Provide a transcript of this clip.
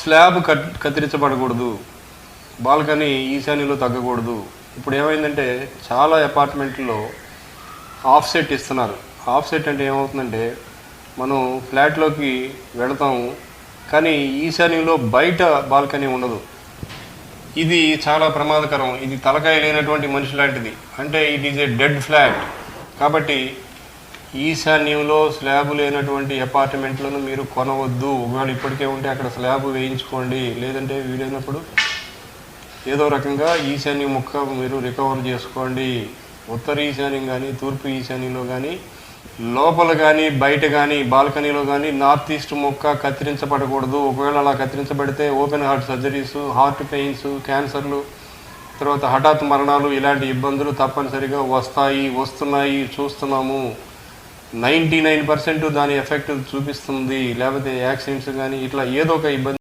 Slab cut కత్తిరించబడకూడదు. Balcony ఈశాన్యంలో తగ్గకూడదు. ఇప్పుడు ఏమైందంటే చాలా అపార్ట్మెంట్లో ఆఫ్ సెట్ ఇస్తున్నారు. ఆఫ్ సెట్ అంటే ఏమవుతుందంటే మనం ఫ్లాట్లోకి వెళతాము కానీ ఈశాన్యంలో బయట బాల్కనీ ఉండదు. ఇది చాలా ప్రమాదకరం. ఇది తలకాయ లేనటువంటి మనిషి లాంటిది. అంటే it is a dead flat కాబట్టి ఈశాన్యంలో స్లాబ్ లేనటువంటి అపార్ట్మెంట్లను మీరు కొనవద్దు. ఒకవేళ ఇప్పటికే ఉంటే అక్కడ స్లాబ్ వేయించుకోండి. లేదంటే వీలైనప్పుడు ఏదో రకంగా ఈశాన్య ముక్క మీరు రికవర్ చేసుకోండి. ఉత్తర ఈశాన్యం కానీ తూర్పు ఈశాన్యంలో కానీ లోపల కానీ బయట కానీ బాల్కనీలో కానీ నార్త్ ఈస్ట్ ముక్క కత్తిరించబడకూడదు. ఒకవేళ అలా కత్తిరించబడితే open heart surgeries heart pains క్యాన్సర్లు తర్వాత హఠాత్ మరణాలు ఇలాంటి ఇబ్బందులు తప్పనిసరిగా వస్తాయి వస్తున్నాయి చూస్తున్నాము. నైంటీ నైన్ పర్సెంట్ దాని ఎఫెక్ట్ చూపిస్తుంది లేకపోతే యాక్సిడెంట్స్ కానీ ఇట్లా ఏదో ఒక ఇబ్బంది.